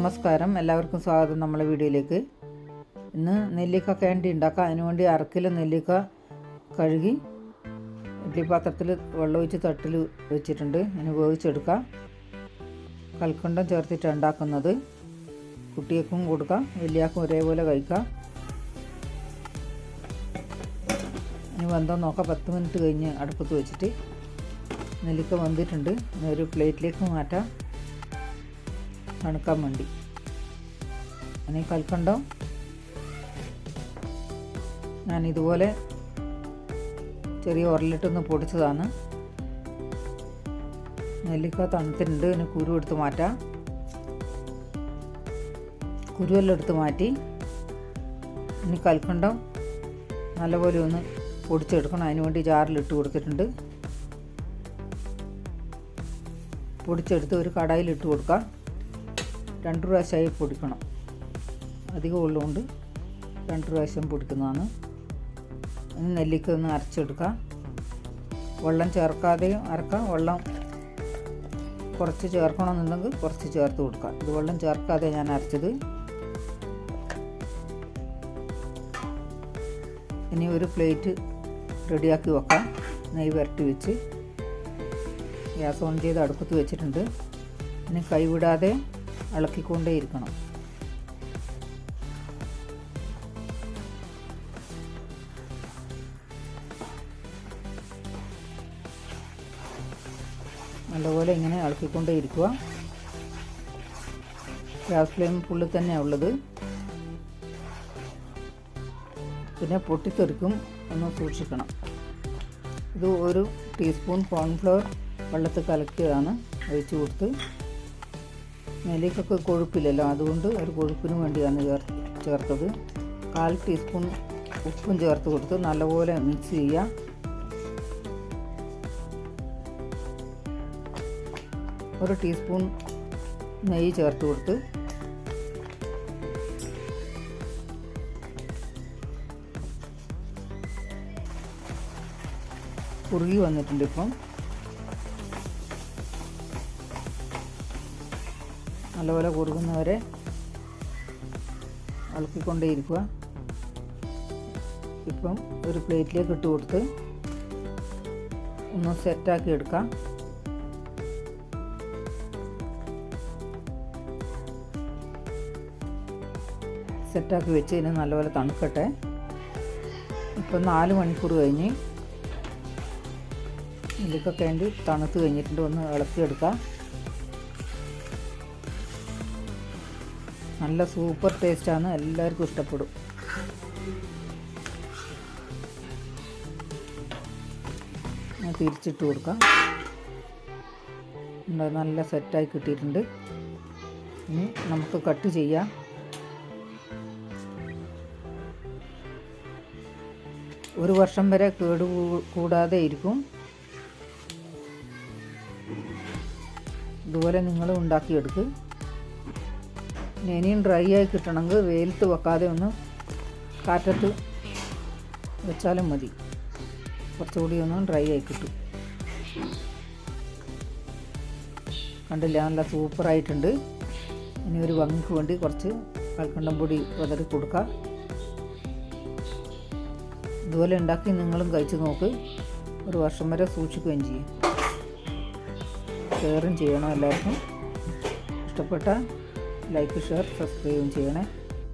നമസ്കാരം. എല്ലാവർക്കും സ്വാഗതം നമ്മളെ വീഡിയോയിലേക്ക്. ഇന്ന് നെല്ലിക്ക കാൻഡി ഉണ്ടാക്കാം. അതിനുവേണ്ടി അരക്കിലെ നെല്ലിക്ക കഴുകി ഇഡ്ഡലി പാത്രത്തിൽ വെള്ളമൊഴിച്ച് തട്ടിൽ വെച്ചിട്ടുണ്ട്. അതിന് വേവിച്ചെടുക്കാം. കൽക്കണ്ടം ചേർത്തിട്ട് ഉണ്ടാക്കുന്നത്. കുട്ടികൾക്കും കൊടുക്കാം. വലിയാക്കും ഒരേപോലെ കഴിക്കാം. ഇനി വെന്തോ നോക്കാം. പത്ത് മിനിറ്റ് കഴിഞ്ഞ് അടുപ്പത്ത് വെച്ചിട്ട് നെല്ലിക്ക വന്നിട്ടുണ്ട് ഇനി ഒരു പ്ലേറ്റിലേക്ക് മാറ്റാം. തണുക്കാൻ വേണ്ടി. അങ്ങനെ കൽക്കണ്ടം? ഞാൻ ഇതുപോലെ ചെറിയ ഉരലിട്ടൊന്ന് പൊടിച്ചതാണ്. നെല്ലിക്ക തണുത്തിട്ടുണ്ട് ഇനി കുരു എടുത്ത് മാറ്റാം. കുരുവെല്ലാം എടുത്ത് മാറ്റി. ഇനി കൽക്കണ്ടം? നല്ലപോലെ ഒന്ന് പൊടിച്ചെടുക്കണം. അതിന് വേണ്ടി ജാറിലിട്ട് കൊടുത്തിട്ടുണ്ട്. പൊടിച്ചെടുത്ത് ഒരു കടായിലിട്ട് കൊടുക്കാം. രണ്ട് പ്രാവശ്യമായി പൊടിക്കണം. അധികം ഉള്ളതുകൊണ്ട് രണ്ട് പ്രാവശ്യം പൊടിക്കുന്നതാണ്. നെല്ലിക്ക ഒന്ന് അരച്ചെടുക്കാം വെള്ളം ചേർക്കാതെയും അരക്കാം വെള്ളം കുറച്ച് ചേർക്കണമെന്നുണ്ടെങ്കിൽ കുറച്ച് ചേർത്ത് കൊടുക്കാം ഇത് വെള്ളം ചേർക്കാതെ ഞാൻ അരച്ചത്. ഇനി ഒരു പ്ലേറ്റ് റെഡിയാക്കി വെക്കാം. നെയ് വരട്ടി വെച്ച്. ഗ്യാസ് ഓൺ ചെയ്ത് അടുപ്പത്ത് വെച്ചിട്ടുണ്ട്. ഇനി കൈവിടാതെ ഇളക്കിക്കൊണ്ടേ ഇരിക്കണം നല്ലപോലെ ഇങ്ങനെ ഇളക്കിക്കൊണ്ടേ ഇരിക്കുക ഗ്യാസ് ഫ്ലെയിം ഫുള്ളിൽ തന്നെയാണ് ഉള്ളത്. പിന്നെ പൊട്ടിത്തെറിക്കും ഒന്ന് സൂക്ഷിക്കണം. ഇത് ഒരു ടീസ്പൂൺ കോൺഫ്ലവർ വെള്ളത്തിൽ കലക്കിയതാണ് ഒഴിച്ചു കൊടുത്ത് നെല്ലിക്കൊക്കെ കൊഴുപ്പില്ലല്ലോ അതുകൊണ്ട് ഒരു കൊഴുപ്പിന് വേണ്ടിയാണ് ചേർ ചേർത്തത്. കാൽ ടീസ്പൂൺ ഉപ്പും ചേർത്ത് കൊടുത്ത് നല്ലപോലെ മിക്സ് ചെയ്യുക ഒരു ടീസ്പൂൺ നെയ്യ് ചേർത്ത് കൊടുത്ത് കുറുകി വന്നിട്ടുണ്ട് ഇപ്പം. നല്ലപോലെ കുറുകുന്നവരെ ഇളക്കിക്കൊണ്ടേയിരിക്കുക ഇപ്പം ഒരു പ്ലേറ്റിലേക്ക് ഇട്ട് കൊടുത്ത് ഒന്ന് സെറ്റാക്കി എടുക്കാം. സെറ്റാക്കി വെച്ച് ഇതിന് നല്ലപോലെ തണുക്കട്ടെ. ഇപ്പം നാല് മണിക്കൂർ കഴിഞ്ഞ് ഇതൊക്കെ വേണ്ടി തണുത്ത് കഴിഞ്ഞിട്ടുണ്ട്. ഒന്ന് ഇളക്കിയെടുക്കാം. നല്ല സൂപ്പർ ടേസ്റ്റാണ് എല്ലാവർക്കും ഇഷ്ടപ്പെടും. ഞാൻ തിരിച്ചിട്ട് കൊടുക്കാം. നല്ല സെറ്റായി കിട്ടിയിട്ടുണ്ട്. ഇനി നമുക്ക് കട്ട് ചെയ്യാം. ഒരു വർഷം വരെ കേട് കൂടാതെ ഇരിക്കും. ഇതുപോലെ നിങ്ങൾ ഉണ്ടാക്കിയെടുക്കുക ഇനി ഇനിയും ഡ്രൈ ആയി കിട്ടണമെങ്കിൽ വെയിലത്ത് വെക്കാതെ ഒന്ന് കാറ്റത്ത് വെച്ചാലും മതി. കുറച്ചുകൂടി ഒന്ന് ഡ്രൈ ആയി കിട്ടും. കണ്ടില്ല? നല്ല സൂപ്പറായിട്ടുണ്ട് ഇനി ഒരു ഭംഗിക്ക് വേണ്ടി കുറച്ച് കൽക്കണ്ടം പൊടി വിതറി കൊടുക്കുക ഇതുപോലെ ഉണ്ടാക്കി നിങ്ങളും കഴിച്ച് നോക്ക്. ഒരു വർഷം വരെ സൂക്ഷിക്കുകയും ചെയ്യും. ഷെയറും ചെയ്യണം എല്ലാവർക്കും. ഇഷ്ടപ്പെട്ട ലൈക്ക് ഷെയർ സബ്സ്ക്രൈബും ചെയ്യണേ.